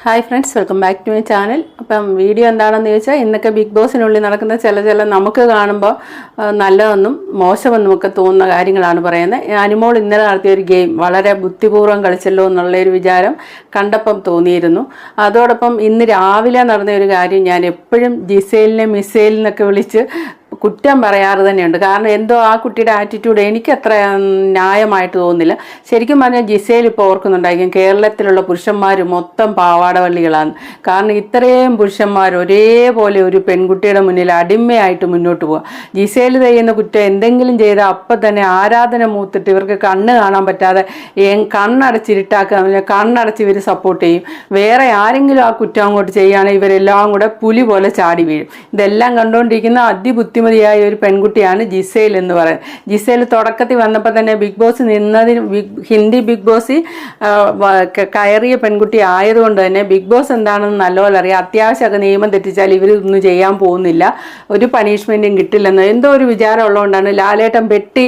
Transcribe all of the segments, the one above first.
Hi friends welcome back to my channel അപ്പം video എന്താണെന്ന് ചോദിച്ചാൽ ഇന്നൊക്കെ ബിഗ് ബോസിനുള്ളിൽ നടക്കുന്ന ചില ചില നമുക്ക് കാണുമ്പോൾ നല്ലതെന്നും മോശമെന്നും ഒക്കെ തോന്നുന്ന കാര്യങ്ങളാണ് പറയുന്നത്. അനുമോൾ ഇന്നലെ നടത്തിയ ഒരു ഗെയിം വളരെ ബുദ്ധിപൂർവം കളിച്ചല്ലോ എന്നുള്ളൊരു വിചാരം കണ്ടപ്പം തോന്നിയിരുന്നു. അതോടൊപ്പം ഇന്ന് രാവിലെ നടന്ന ഒരു കാര്യം ഞാൻ എപ്പോഴും ജിസേലിനെ മിസൈലിനൊക്കെ വിളിച്ച് കുറ്റം പറയാറ് തന്നെയുണ്ട്. കാരണം എന്തോ ആ കുട്ടിയുടെ ആറ്റിറ്റ്യൂഡ് എനിക്ക് അത്ര ന്യായമായിട്ട് തോന്നുന്നില്ല. ശരിക്കും പറഞ്ഞാൽ ജിസേൽ ഇപ്പോൾ ഓർക്കുന്നുണ്ടായിരിക്കും കേരളത്തിലുള്ള പുരുഷന്മാർ മൊത്തം പാവാടവള്ളികളാണ്. കാരണം ഇത്രയും പുരുഷന്മാർ ഒരേപോലെ ഒരു പെൺകുട്ടിയുടെ മുന്നിൽ അടിമയായിട്ട് മുന്നോട്ട് പോവുക ജിസേൽ ചെയ്യുന്ന കുറ്റം എന്തെങ്കിലും ചെയ്താൽ അപ്പം തന്നെ ആരാധന മൂത്തിട്ട് ഇവർക്ക് കണ്ണ് കാണാൻ പറ്റാതെ കണ്ണടച്ചിരുട്ടാക്കുക കണ്ണടച്ച് ഇവർ സപ്പോർട്ട് ചെയ്യും. വേറെ ആരെങ്കിലും ആ കുറ്റം അങ്ങോട്ട് ചെയ്യുകയാണെങ്കിൽ ഇവരെല്ലാം കൂടെ പുലി പോലെ ചാടി വീഴും. ഇതെല്ലാം കണ്ടുകൊണ്ടിരിക്കുന്ന അതിബുദ്ധിമതിയായ ഒരു പെൺകുട്ടിയാണ് ജിസേൽ എന്ന് പറയുന്നത് ജിസേൽ തുടക്കത്തിൽ വന്നപ്പോൾ തന്നെ ബിഗ് ബോസ് നിന്നതിന് ഹിന്ദി ബിഗ് ബോസിൽ കയറിയ പെൺകുട്ടി ആയതുകൊണ്ട് തന്നെ ബിഗ് ബോസ് എന്താണെന്ന് നല്ലപോലെ അറിയാം. അത്യാവശ്യമൊക്കെ നിയമം തെറ്റിച്ചാൽ ഇവരൊന്നും ചെയ്യാൻ പോകുന്നില്ല. ഒരു പണിഷ്മെന്റും കിട്ടില്ലെന്ന്. എന്തോ ഒരു വിചാരം ഉള്ളതുകൊണ്ടാണ് ലാലേട്ടൻ വെട്ടി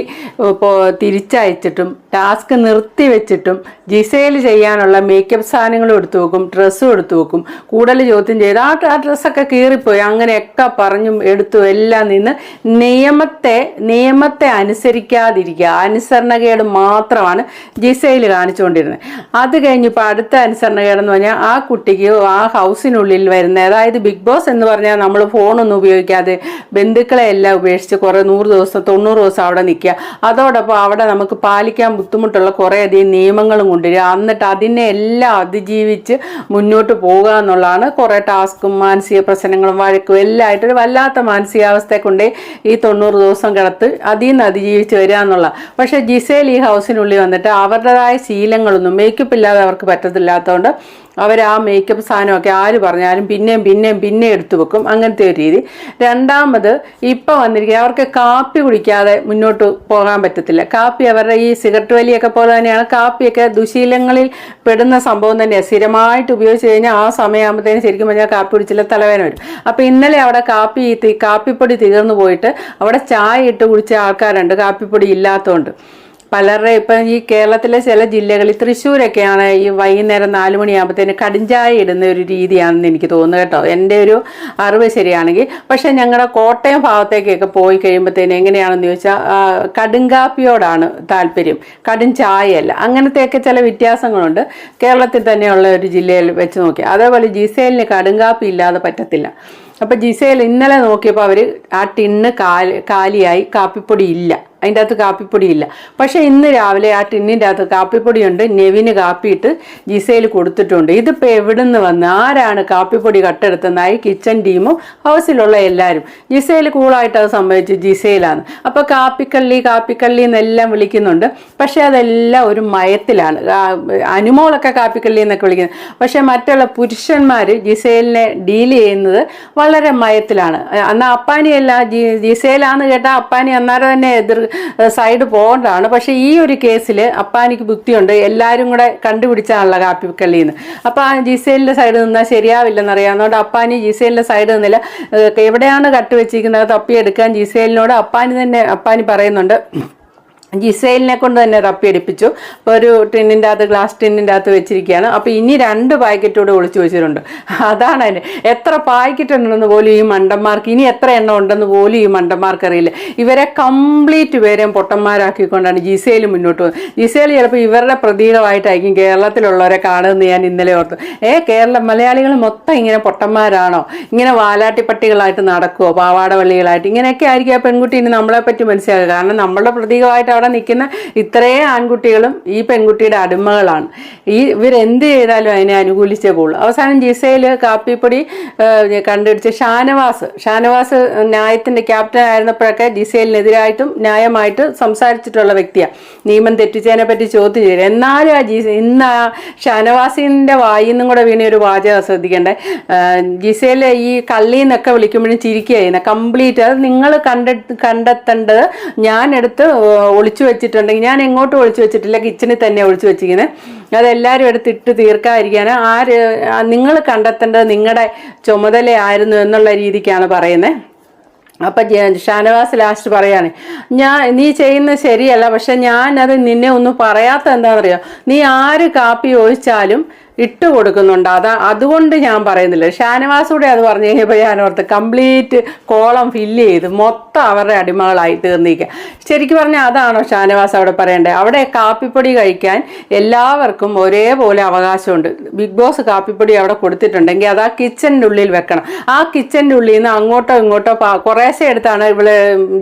തിരിച്ചയച്ചിട്ടും ടാസ്ക് നിർത്തി വെച്ചിട്ടും ജിസേൽ ചെയ്യാനുള്ള മേക്കപ്പ് സാധനങ്ങളും എടുത്തു വെക്കും ഡ്രസ്സും എടുത്തു വെക്കും. കൂടുതൽ ചോദ്യം ചെയ്ത് ആ ഡ്രസ്സൊക്കെ കീറിപ്പോയി. അങ്ങനെയൊക്കെ പറഞ്ഞും എടുത്തു എല്ലാം നിന്ന് നിയമത്തെ നിയമത്തെ അനുസരിക്കാതിരിക്കുക. അനുസരണകേട് മാത്രമാണ് ജിസയിൽ കാണിച്ചുകൊണ്ടിരുന്നത്. അത് കഴിഞ്ഞിപ്പോൾ അടുത്ത അനുസരണകേടെന്ന് പറഞ്ഞാൽ ആ കുട്ടിക്ക് ആ ഹൗസിനുള്ളിൽ വരുന്ന അതായത് ബിഗ് ബോസ് എന്ന് പറഞ്ഞാൽ നമ്മൾ ഫോണൊന്നും ഉപയോഗിക്കാതെ ബന്ധുക്കളെ എല്ലാം ഉപേക്ഷിച്ച് കുറേ നൂറ് ദിവസം തൊണ്ണൂറ് ദിവസം അവിടെ നിൽക്കുക. അതോടൊപ്പം അവിടെ നമുക്ക് പാലിക്കാൻ ബുദ്ധിമുട്ടുള്ള കുറേയധികം നിയമങ്ങളും കൊണ്ടുവരിക. എന്നിട്ട് അതിനെ എല്ലാം അതിജീവിച്ച് മുന്നോട്ട് പോകുക എന്നുള്ളതാണ് കുറേ ടാസ്കും മാനസിക പ്രശ്നങ്ങളും വഴക്കും ഒരു വല്ലാത്ത മാനസികാവസ്ഥയെ കൊണ്ട് ഈ തൊണ്ണൂറ് ദിവസം കിടത്ത് അതിൽ നിന്ന് അതിജീവിച്ച് വരിക എന്നുള്ള. പക്ഷേ ജിസേൽ ഈ ഹൗസിനുള്ളിൽ വന്നിട്ട് അവരുടേതായ ശീലങ്ങളൊന്നും മേക്കപ്പ് ഇല്ലാതെ അവർക്ക് പറ്റത്തില്ലാത്തതുകൊണ്ട് അവർ ആ മേക്കപ്പ് സാധനമൊക്കെ ആര് പറഞ്ഞാലും പിന്നെയും പിന്നെയും പിന്നെ എടുത്തു വെക്കും. അങ്ങനത്തെ ഒരു രീതി. രണ്ടാമത് ഇപ്പം വന്നിരിക്കുക അവർക്ക് കാപ്പി കുടിക്കാതെ മുന്നോട്ട് പോകാൻ പറ്റത്തില്ല. കാപ്പി അവരുടെ ഈ സിഗരറ്റ് വലിയൊക്കെ പോലെ തന്നെയാണ്. കാപ്പിയൊക്കെ ദുശീലങ്ങളിൽ പെടുന്ന സംഭവം തന്നെയാണ് സ്ഥിരമായിട്ട് ഉപയോഗിച്ച് കഴിഞ്ഞാൽ ആ സമയമാകുമ്പോഴത്തേനും ശരിക്കും പറഞ്ഞാൽ കാപ്പി കുടിച്ചില്ല തലവേദന വരും. അപ്പം ഇന്നലെ അവിടെ കാപ്പി കാപ്പിപ്പൊടി തീർന്നു പോയിട്ട് അവിടെ ചായ ഇട്ട് കുടിച്ച ആൾക്കാരുണ്ട്. കാപ്പിപ്പൊടി ഇല്ലാത്തതുകൊണ്ട്. പലരുടെ ഇപ്പം ഈ കേരളത്തിലെ ചില ജില്ലകളിൽ തൃശ്ശൂരൊക്കെയാണ് ഈ വൈകുന്നേരം നാല് മണിയാകുമ്പോഴത്തേന് കടിഞ്ചായ ഇടുന്ന ഒരു രീതിയാണെന്ന് എനിക്ക് തോന്നുന്നു കേട്ടോ. എന്റെ ഒരു അറിവ് ശരിയാണെങ്കിൽ. പക്ഷേ ഞങ്ങളുടെ കോട്ടയം ഭാഗത്തേക്കൊക്കെ പോയി കഴിയുമ്പോഴത്തേന് എങ്ങനെയാണെന്ന് ചോദിച്ചാൽ കടുങ്കാപ്പിയോടാണ് താല്പര്യം. കടും ചായയല്ല അങ്ങനത്തെയൊക്കെ ചില വ്യത്യാസങ്ങളുണ്ട്. കേരളത്തിൽ തന്നെയുള്ള ഒരു ജില്ലയിൽ വെച്ച് നോക്കി. അതേപോലെ ജിസേലിന് കടുങ്കാപ്പി ഇല്ലാതെ പറ്റത്തില്ല. അപ്പം ജിസേൽ ഇന്നലെ നോക്കിയപ്പോൾ അവർ ആ ടിണ്ണ് കാലി കാലിയായി കാപ്പിപ്പൊടി ഇല്ല. അതിന്റെ അകത്ത് കാപ്പിപ്പൊടി ഇല്ല പക്ഷേ ഇന്ന് രാവിലെ ആ ടിന്നിന്റെ അകത്ത് കാപ്പിപ്പൊടിയുണ്ട്. നെവിന് കാപ്പിയിട്ട് ജിസയിൽ കൊടുത്തിട്ടുണ്ട്. ഇതിപ്പോൾ എവിടുന്ന് വന്ന്? ആരാണ് കാപ്പിപ്പൊടി കട്ടെടുത്തതായി കിച്ചൺ ടീമും ഹൗസിലുള്ള എല്ലാവരും ജിസയിൽ കൂളായിട്ട് അത് സംഭവിച്ചു ജിസയിലാണ് അപ്പോൾ കാപ്പിക്കള്ളി കാപ്പിക്കള്ളി എന്നെല്ലാം വിളിക്കുന്നുണ്ട്. പക്ഷേ അതെല്ലാം ഒരു മയത്തിലാണ്. അനുമോളൊക്കെ കാപ്പിക്കള്ളി എന്നൊക്കെ വിളിക്കുന്നത്. പക്ഷേ മറ്റുള്ള പുരുഷന്മാർ ജിസേലിനെ ഡീൽ ചെയ്യുന്നത് വളരെ മയത്തിലാണ്. അന്ന് അപ്പാനിയല്ല ജി ജിസേലാന്ന് കേട്ടാൽ അപ്പാനി അന്നേരം തന്നെ എതിർ സൈഡ് പോകേണ്ടതാണ് പക്ഷേ ഈ ഒരു കേസിൽ അപ്പാനിക്ക് ബുദ്ധിയുണ്ട്. എല്ലാവരും കൂടെ കണ്ടുപിടിച്ചാണല്ലോ കാപ്പിക്കള്ളിന്ന് അപ്പോൾ ആ ജിസേലിന്റെ സൈഡ് നിന്നാൽ ശരിയാവില്ലെന്നറിയാം. അതുകൊണ്ട് അപ്പാനി ജിസേലിന്റെ സൈഡ് നിന്നില്ല. എവിടെയാണ് കട്ട് വെച്ചിരിക്കുന്നത്? തപ്പിയെടുക്കാൻ ജിസേലിനോട് അപ്പാനി തന്നെ അപ്പാനി പറയുന്നുണ്ട്. ജിസൈലിനെ കൊണ്ട് തന്നെ റപ്പി അടിപ്പിച്ചു അപ്പോൾ ഒരു ടിന്നിന്റെ അകത്ത് ഗ്ലാസ് ടിന്നിന്റെ അകത്ത് വെച്ചിരിക്കുകയാണ്. അപ്പോൾ ഇനി രണ്ട് പായ്ക്കറ്റോടെ ഒളിച്ചു വെച്ചിട്ടുണ്ട്. അതാണ് അതിന്. എത്ര പാക്കറ്റ് ഉണ്ടെന്ന് പോലും ഈ മണ്ടന്മാർക്ക് ഇനി എത്ര എണ്ണം ഉണ്ടെന്ന് പോലും ഈ മണ്ടന്മാർക്ക് അറിയില്ല. ഇവരെ കംപ്ലീറ്റ് പേരെയും പൊട്ടന്മാരാക്കിക്കൊണ്ടാണ് ജിസൈൽ മുന്നോട്ട് പോകുന്നത് ജിസൈൽ ചിലപ്പോൾ ഇവരുടെ പ്രതീകമായിട്ടായിരിക്കും കേരളത്തിലുള്ളവരെ കാണുമെന്ന് ഞാൻ ഇന്നലെ ഓർത്തു. ഏ കേരള മലയാളികൾ മൊത്തം ഇങ്ങനെ പൊട്ടന്മാരാണോ? ഇങ്ങനെ വാലാട്ടിപ്പട്ടികളായിട്ട് നടക്കുമോ പാവാടവള്ളികളായിട്ട്. ഇങ്ങനെയൊക്കെ ആയിരിക്കും ആ പെൺകുട്ടി ഇനി നമ്മളെ പറ്റി മനസ്സിലാക്കുക. കാരണം നമ്മളുടെ പ്രതീകമായിട്ട് അവിടെ നിൽക്കുന്ന ഇത്രയും ആൺകുട്ടികളും ഈ പെൺകുട്ടിയുടെ അടിമകളാണ്. ഈ ഇവരെന്ത് ചെയ്താലും അതിനെ അനുകൂലിച്ചേ പോകുള്ളൂ. അവസാനം ജിസയിൽ കാപ്പിപ്പൊടി കണ്ടുപിടിച്ച് ഷാനവാസ്. ഷാനവാസ് ന്യായത്തിന്റെ ക്യാപ്റ്റൻ ആയിരുന്നപ്പോഴൊക്കെ ജിസയിലിനെതിരായിട്ടും ന്യായമായിട്ട് സംസാരിച്ചിട്ടുള്ള വ്യക്തിയാണ് നിയമം തെറ്റിച്ചതിനെ പറ്റി ചോദ്യം ചെയ്തു എന്നാലും ആ ജിസ ഇന്ന് ആ ഷാനവാസിന്റെ വായിൽ നിന്നും കൂടെ വീണ ഒരു വാചകം ശ്രദ്ധിക്കേണ്ടേ? ജിസേൽ ഈ കള്ളിന്നൊക്കെ വിളിക്കുമ്പോഴും ചിരിക്കുക ചെയ്യുന്നത് കംപ്ലീറ്റ് അത് നിങ്ങൾ കണ്ടെ കണ്ടെത്തേണ്ടത് ഞാൻ എടുത്ത് ഒളിച്ചു വെച്ചിട്ടുണ്ടെങ്കിൽ ഞാൻ എങ്ങോട്ടും ഒളിച്ചു വെച്ചിട്ടില്ല കിച്ചണിൽ തന്നെ ഒളിച്ചു വെച്ചിരിക്കുന്നത് അതെല്ലാവരും എടുത്ത് ഇട്ട് തീർക്കാതിരിക്കാൻ ആര് നിങ്ങൾ കണ്ടെത്തേണ്ടത് നിങ്ങളുടെ ചുമതലയായിരുന്നു എന്നുള്ള രീതിക്കാണ് പറയുന്നത് അപ്പം ഷാനവാസ് ലാസ്റ്റ് പറയാണ് ഞാൻ നീ ചെയ്യുന്നത് ശരിയല്ല പക്ഷെ ഞാനത് നിന്നെ ഒന്നും പറയാത്ത എന്താണെന്നറിയോ? നീ ആര് കാപ്പി ഒഴിച്ചാലും ഇട്ട് കൊടുക്കുന്നുണ്ട്. അത് അതുകൊണ്ട് ഞാൻ പറയുന്നില്ല. ഷാനവാസൂടെ അത് പറഞ്ഞു കഴിഞ്ഞപ്പോൾ ഞാൻ ഓർത്ത് കംപ്ലീറ്റ് കോളം ഫില്ല് ചെയ്ത് മൊത്തം അവരുടെ അടിമകളായി തീർന്നിരിക്കുക ശരിക്കും പറഞ്ഞാൽ അതാണോ ഷാനവാസ് അവിടെ പറയേണ്ടത്? അവിടെ കാപ്പിപ്പൊടി കഴിക്കാൻ എല്ലാവർക്കും ഒരേപോലെ അവകാശമുണ്ട്. ബിഗ് ബോസ് കാപ്പിപ്പൊടി അവിടെ കൊടുത്തിട്ടുണ്ടെങ്കിൽ അത് ആ കിച്ചണിന്റെ ഉള്ളിൽ വെക്കണം. ആ കിച്ചണിന്റെ ഉള്ളിൽ നിന്ന് അങ്ങോട്ടോ ഇങ്ങോട്ടോ കുറേശ്ശെ എടുത്താണ് ഇവിടെ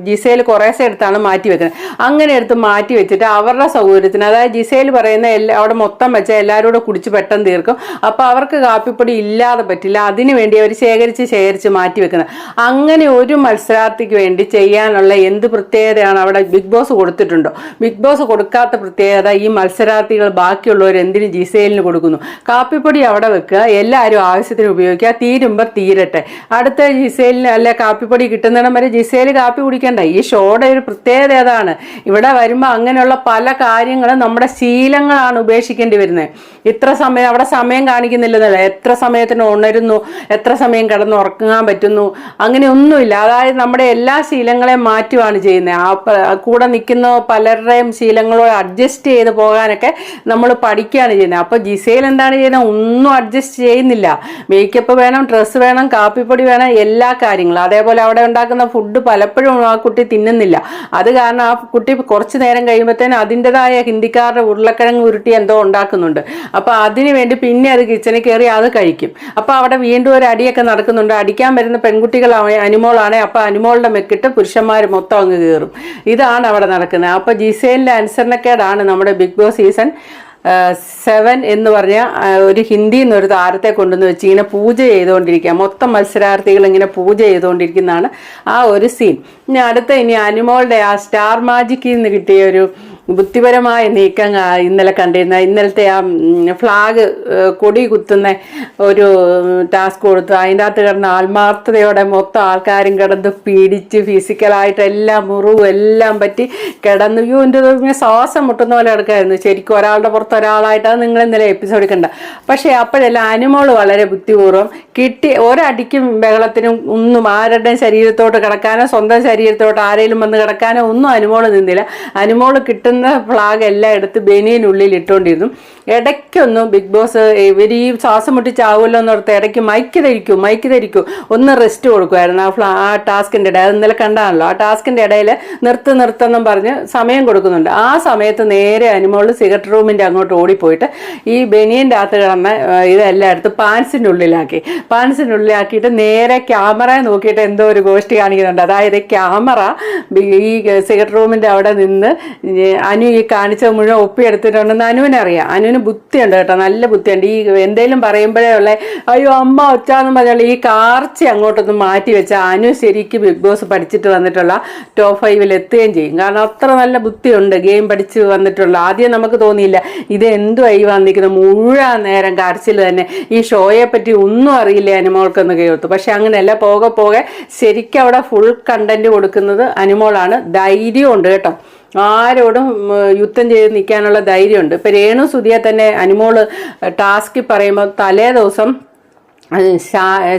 ജിസയിൽ കുറേശ്ശെ എടുത്താണ് മാറ്റി വെക്കുന്നത് അങ്ങനെ എടുത്ത് മാറ്റി വെച്ചിട്ട് അവരുടെ സൗകര്യത്തിന് അതായത് ജിസയിൽ പറയുന്ന എല്ലാ അവിടെ മൊത്തം വെച്ച എല്ലാവരും കൂടെ കുടിച്ച് പെട്ടെന്ന് തീർക്കും. അപ്പോൾ അവർക്ക് കാപ്പിപ്പൊടി ഇല്ലാതെ പറ്റില്ല. അതിനു വേണ്ടി അവർ ശേഖരിച്ച് ശേഖരിച്ച് മാറ്റി വെക്കുന്നത്. അങ്ങനെ ഒരു മത്സരാർത്ഥിക്ക് വേണ്ടി ചെയ്യാനുള്ള എന്ത് പ്രത്യേകതയാണ് അവിടെ ബിഗ് ബോസ് കൊടുത്തിട്ടുണ്ടോ? ബിഗ് ബോസ് കൊടുക്കാത്ത പ്രത്യേകത ഈ മത്സരാർത്ഥികൾ ബാക്കിയുള്ളവർ എന്തിന് ജിസേലിന് കൊടുക്കുന്നു? കാപ്പിപ്പൊടി അവിടെ വെക്കുക. എല്ലാവരും ആവശ്യത്തിന് ഉപയോഗിക്കുക. തീരുമ്പോൾ തീരട്ടെ. അടുത്ത ജിസേലിന് അല്ലെ കാപ്പിപ്പൊടി കിട്ടുന്നിടം വരെ ജിസേൽ കാപ്പി കുടിക്കണ്ട. ഈ ഷോയുടെ ഒരു പ്രത്യേകത ഏതാണ്? ഇവിടെ വരുമ്പോൾ അങ്ങനെയുള്ള പല കാര്യങ്ങളും നമ്മുടെ ശീലങ്ങളാണ് ഉപേക്ഷിക്കേണ്ടി വരുന്നത്. ഇത്ര സമയം അവിടെ സമയം കാണിക്കുന്നില്ലെന്നല്ല. എത്ര സമയത്തിന് ഉണരുന്നു എത്ര സമയം കിടന്ന് ഉറങ്ങാൻ പറ്റുന്നു അങ്ങനെ ഒന്നുമില്ല അതായത് നമ്മുടെ എല്ലാ ശീലങ്ങളെയും മാറ്റുകയാണ് ചെയ്യുന്നത്. ആ കൂടെ നിൽക്കുന്ന പലരുടെയും ശീലങ്ങളോട് അഡ്ജസ്റ്റ് ചെയ്ത് പോകാനൊക്കെ നമ്മൾ പഠിക്കുകയാണ് ചെയ്യുന്നത്. അപ്പോൾ ജിസയിൽ എന്താണ് ചെയ്യുന്നത്? ഒന്നും അഡ്ജസ്റ്റ് ചെയ്യുന്നില്ല. മേക്കപ്പ് വേണം ഡ്രസ്സ് വേണം കാപ്പിപ്പൊടി വേണം എല്ലാ കാര്യങ്ങളും. അതേപോലെ അവിടെ ഉണ്ടാക്കുന്ന ഫുഡ് പലപ്പോഴും ആ കുട്ടി തിന്നുന്നില്ല. അത് കാരണം ആ കുട്ടി കുറച്ച് നേരം കഴിയുമ്പോഴത്തേന് അതിന്റെതായ ഹിന്ദിക്കാരുടെ ഉരുളക്കിഴങ്ങ് ഉരുട്ടി എന്തോ ഉണ്ടാക്കുന്നുണ്ട്. അപ്പോൾ അതിന് വേണ്ടി പിന്നെ അത് കിച്ചണിൽ കയറി അത് കഴിക്കും. അപ്പോൾ അവിടെ വീണ്ടും ഒരു അടിയൊക്കെ നടക്കുന്നുണ്ട്. അടിക്കാൻ വരുന്ന പെൺകുട്ടികൾ അനിമോളാണ് അപ്പോൾ അനിമോളുടെ മെക്കിട്ട് പുരുഷന്മാർ മൊത്തം അങ്ങ് കയറും ഇതാണ് അവിടെ നടക്കുന്നത്. അപ്പോൾ ജിസേലിന്റെ അനുസരണക്കേടാണ് നമ്മുടെ ബിഗ് ബോസ് സീസൺ സെവൻ എന്ന് പറഞ്ഞ ഒരു ഹിന്ദി എന്നൊരു താരത്തെ കൊണ്ടുവന്ന് വെച്ച് ഇങ്ങനെ പൂജ ചെയ്തുകൊണ്ടിരിക്കുക. മൊത്തം മത്സരാർത്ഥികൾ ഇങ്ങനെ പൂജ ചെയ്തുകൊണ്ടിരിക്കുന്നതാണ് ആ ഒരു സീൻ ഇനി അടുത്ത ഇനി അനിമോളുടെ ആ സ്റ്റാർ മാജിക്കിൽ നിന്ന് കിട്ടിയ ഒരു ബുദ്ധിപരമായ നീക്കം ഇന്നലെ കണ്ടിരുന്ന ഇന്നലത്തെ ആ ഫ്ലാഗ് കൊടി കുത്തുന്ന ഒരു ടാസ്ക് കൊടുത്തു അതിന്റെ അകത്ത് കിടന്ന് ആത്മാർത്ഥതയോടെ മൊത്തം ആൾക്കാരും കിടന്ന് പീഡിച്ച് ഫിസിക്കലായിട്ട് എല്ലാം മുറിവും എല്ലാം പറ്റി കിടന്നു. അയ്യോ എന്റെ ഇങ്ങനെ ശ്വാസം മുട്ടുന്ന പോലെ കിടക്കായിരുന്നു. ശരിക്കും ഒരാളുടെ പുറത്ത് ഒരാളായിട്ടാണ് നിങ്ങൾ ഇന്നലെ എപ്പിസോഡ് കണ്ട. പക്ഷേ അപ്പോഴെല്ലാം അനുമോൾ വളരെ ബുദ്ധിപൂർവം കിട്ടി. ഒരടിക്കും ബഹളത്തിനും ഒന്നും ആരുടെയും ശരീരത്തോട്ട് കിടക്കാനോ സ്വന്തം ശരീരത്തോട്ട് ആരെങ്കിലും വന്ന് കിടക്കാനോ ഒന്നും അനുമോൾ നിന്നില്ല. അനുമോൾ കിട്ടുന്ന ഫ്ലാഗ് എല്ലാം എടുത്ത് ബനിയനുള്ളിൽ ഇട്ടുകൊണ്ടിരുന്നു ഇടയ്ക്കൊന്നും ബിഗ് ബോസ് ഇവർ ഈ ശ്വാസം മുട്ടി ചാവുമല്ലോ എന്നോർത്ത് ഇടയ്ക്ക് മൈക്ക് ധരിക്കൂ മൈക്ക് ധരിക്കൂ ഒന്ന് റെസ്റ്റ് കൊടുക്കുമായിരുന്നു. ആ ഫ്ലാ ആ ടാസ്കിന്റെ ഇടയിൽ ഇന്നലെ കണ്ടാണല്ലോ. ആ ടാസ്കിന്റെ ഇടയിൽ നിർത്ത് നിർത്തെന്നും പറഞ്ഞ് സമയം കൊടുക്കുന്നുണ്ട്. ആ സമയത്ത് നേരെ അനുമോൾ സിഗരറ്റ് റൂമിന്റെ അങ്ങോട്ട് ഓടിപ്പോയിട്ട് ഈ ബനിയന്റെ അകത്ത് കിടന്ന ഇതെല്ലാം എടുത്ത് പാൻസിന്റെ ഉള്ളിലാക്കി. പാൻസിന്റെ ഉള്ളിലാക്കിയിട്ട് നേരെ ക്യാമറ നോക്കിയിട്ട് എന്തോ ഒരു ഗോഷ്ടി കാണിക്കുന്നുണ്ട്. അതായത് ക്യാമറ ഈ സിഗരറ്റ് റൂമിന്റെ അവിടെ നിന്ന് അനു ഈ കാണിച്ച മുഴുവൻ ഒപ്പിയെടുത്തിട്ടുണ്ടെന്ന് അനുവിനെ അറിയാം അനുവിന് ബുദ്ധിയുണ്ട് കേട്ടോ. നല്ല ബുദ്ധിയുണ്ട്. ഈ എന്തേലും പറയുമ്പോഴേ ഉള്ള അയ്യോ അമ്മ ഒച്ചാന്ന് പറഞ്ഞാൽ ഈ കാർച്ച അങ്ങോട്ടൊന്ന് മാറ്റി വെച്ച അനു ശരിക്കും ബിഗ് ബോസ് പഠിച്ചിട്ട് വന്നിട്ടുള്ള ടോപ്പ് ഫൈവിൽ എത്തുകയും ചെയ്യും. കാരണം അത്ര നല്ല ബുദ്ധിയുണ്ട് ഗെയിം പഠിച്ച് വന്നിട്ടുള്ള. ആദ്യം നമുക്ക് തോന്നിയില്ല ഇത് എന്തുവായി വന്നിരിക്കുന്നത് മുഴുവൻ നേരം കാർച്ചിൽ തന്നെ. ഈ ഷോയെ പറ്റി ഒന്നും അറിയില്ല അനുമോൾക്കെന്ന് കേർത്തു പക്ഷെ അങ്ങനെയല്ല പോകെ പോകെ ശരിക്കും അവിടെ ഫുൾ കണ്ടന്റ് കൊടുക്കുന്നത് അനുമോളാണ് ധൈര്യമുണ്ട് കേട്ടോ. ആരോടും യുദ്ധം ചെയ്ത് നിൽക്കാനുള്ള ധൈര്യമുണ്ട്. ഇപ്പം രേണു സുധിയെ തന്നെ അനുമോൾ ടാസ്ക് പറയുമ്പോൾ തലേ ദിവസം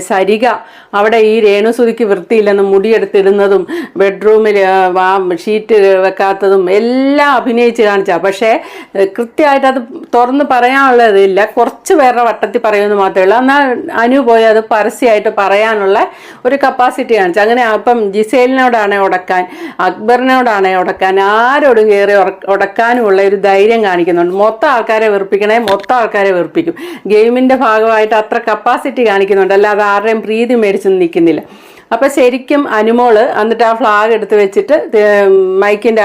സരിക അവിടെ ഈ രേണുസുതിക്ക് വൃത്തിയില്ലെന്ന് മുടിയെടുത്തിടുന്നതും ബെഡ്റൂമിൽ ആ ഷീറ്റ് വെക്കാത്തതും എല്ലാം അഭിനയിച്ച് കാണിച്ച. പക്ഷേ കൃത്യമായിട്ട് അത് തുറന്ന് പറയാനുള്ളതില്ല. കുറച്ച് പേരുടെ വട്ടത്തിൽ പറയുമെന്ന് മാത്രമേ ഉള്ളൂ. എന്നാൽ അനു പോയി അത് പരസ്യമായിട്ട് പറയാനുള്ള ഒരു കപ്പാസിറ്റി കാണിച്ചു. അങ്ങനെ അപ്പം ജിസേലിനോടാണ് ഉടക്കാൻ അക്ബറിനോടാണേ ഉടക്കാൻ ആരോടും കയറി ഉടക്കാനുമുള്ള ഒരു ധൈര്യം കാണിക്കുന്നുണ്ട്. മൊത്തം ആൾക്കാരെ വെറുപ്പിക്കണേ മൊത്തം ആൾക്കാരെ വെറുപ്പിക്കും. ഗെയിമിന്റെ ഭാഗമായിട്ട് അത്ര കപ്പാസിറ്റി കാണിക്കുന്നുണ്ട്. അല്ലാതെ ആരുടെയും പ്രീതി മേടിച്ച് നിൽക്കുന്നില്ല. അപ്പൊ ശരിക്കും അനുമോൾ എന്നിട്ട് ആ ഫ്ലാഗ് എടുത്ത് വെച്ചിട്ട് മൈക്കിന്റെ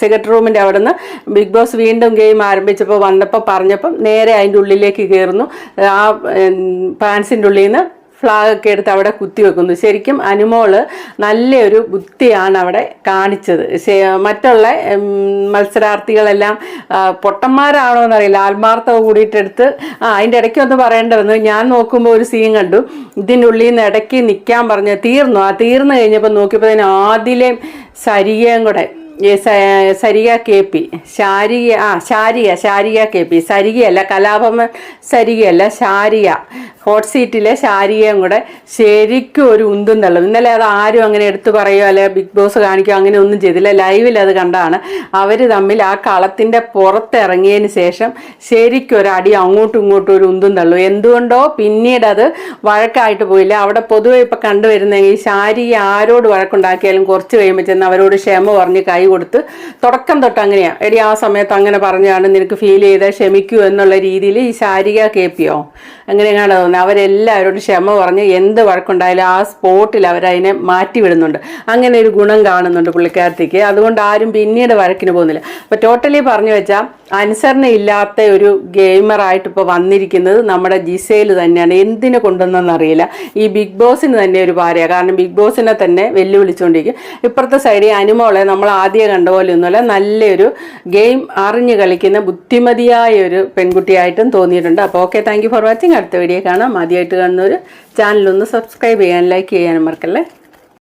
സിഗരറ്റ് റൂമിന്റെ അവിടെ നിന്ന് ബിഗ് ബോസ് വീണ്ടും ഗെയിം ആരംഭിച്ചപ്പോൾ വന്നപ്പോൾ പറഞ്ഞപ്പം നേരെ അതിന്റെ ഉള്ളിലേക്ക് കയറുന്നു ആ പാൻസിന്റെ ഉള്ളിൽ നിന്ന് ഫ്ലാഗ് ഒക്കെ എടുത്ത് അവിടെ കുത്തിവെക്കുന്നു ശരിക്കും അനുമോൾ നല്ലൊരു ബുദ്ധിയാണ് അവിടെ കാണിച്ചത്. മറ്റുള്ള മത്സരാർത്ഥികളെല്ലാം പൊട്ടന്മാരാണോ എന്നറിയില്ല. ആത്മാർത്ഥത കൂടിയിട്ടെടുത്ത് ആ അതിന്റെ ഇടയ്ക്ക് ഒന്ന് പറയേണ്ടി വന്നു ഞാൻ നോക്കുമ്പോൾ ഒരു സീൻ കണ്ടു. ഇതിനുള്ളിൽ നിന്ന് ഇടയ്ക്ക് നിൽക്കാൻ പറഞ്ഞു തീർന്നു. ആ തീർന്നു കഴിഞ്ഞപ്പോൾ നോക്കിയപ്പോൾ അതിന് ആദ്യം സരികയും കൂടെ സരിക കെ പി ശാരിക ആ ശാരിക ശാരിക കെ പി സരികയല്ല കലാപമ സരികയല്ല ശാരിക. ഹോട്ട് സീറ്റിലെ ശാരികയും കൂടെ ശരിക്കും ഒരു ഉന്തും ഇന്നലെ അത് ആരും അങ്ങനെ എടുത്തു പറയുകയോ അല്ലെ ബിഗ് ബോസ് കാണിക്കുകയോ അങ്ങനെ ഒന്നും ചെയ്തില്ല. ലൈവിൽ അത് കണ്ടാണ്. അവർ തമ്മിൽ ആ കളത്തിന്റെ പുറത്തിറങ്ങിയതിന് ശേഷം ശരിക്കും ഒരു അടി അങ്ങോട്ടും ഇങ്ങോട്ടും ഒരു ഉന്തും എന്തുകൊണ്ടോ പിന്നീട് അത് വഴക്കായിട്ട് പോയില്ല. അവിടെ പൊതുവെ ഇപ്പം കണ്ടുവരുന്ന ഈ ശാരിക ആരോട് വഴക്കുണ്ടാക്കിയാലും കുറച്ച് കഴിയുമ്പോൾ ചെന്ന് അവരോട് ക്ഷമ പറഞ്ഞ് കൈ കൊടുത്ത് തുടക്കം തൊട്ട് അങ്ങനെയാണ് എടി ആ സമയത്ത് അങ്ങനെ പറഞ്ഞാണ് നിനക്ക് ഫീൽ ചെയ്താൽ ക്ഷമിക്കൂ എന്നുള്ള രീതിയിൽ ഈ ശാരിക കേൾപ്പിയോ അങ്ങനെയാണ് തോന്നുന്നത് അവരെല്ലാവരോടും ക്ഷമ പറഞ്ഞ് എന്ത് വഴക്കുണ്ടായാലും ആ സ്പോട്ടിൽ അവരതിനെ മാറ്റിവിടുന്നുണ്ട്. അങ്ങനെ ഒരു ഗുണം കാണുന്നുണ്ട് പുള്ളിക്കാരത്തേക്ക്. അതുകൊണ്ട് ആരും പിന്നീട് വഴക്കിന് പോകുന്നില്ല. അപ്പോൾ ടോട്ടലി പറഞ്ഞു വെച്ചാൽ അനുസരണ ഇല്ലാത്ത ഒരു ഗെയിമറായിട്ട് ഇപ്പോൾ വന്നിരിക്കുന്നത് നമ്മുടെ ജിസയിൽ തന്നെയാണ്. എന്തിനു കൊണ്ടുവന്നെന്നറിയില്ല ഈ ബിഗ് ബോസിന് തന്നെ ഒരു ഭാര്യയാണ് കാരണം ബിഗ് ബോസിനെ തന്നെ വെല്ലുവിളിച്ചുകൊണ്ടിരിക്കും. ഇപ്പുറത്തെ സൈഡിൽ അനുമോളെ നമ്മൾ ആദ്യം കണ്ട പോലെ ഒന്നുമല്ല നല്ലൊരു ഗെയിം അറിഞ്ഞു കളിക്കുന്ന ബുദ്ധിമതിയായ ഒരു പെൺകുട്ടിയായിട്ടും തോന്നിയിട്ടുണ്ട്. അപ്പോൾ ഓക്കെ താങ്ക് ഫോർ വാച്ചിങ് അടുത്ത വീഡിയോ കാണാം. ആദ്യമായിട്ട് കാണുന്നവർ ചാനലൊന്ന് സബ്സ്ക്രൈബ് ചെയ്യാൻ ലൈക്ക് ചെയ്യാനും മറക്കല്ലേ?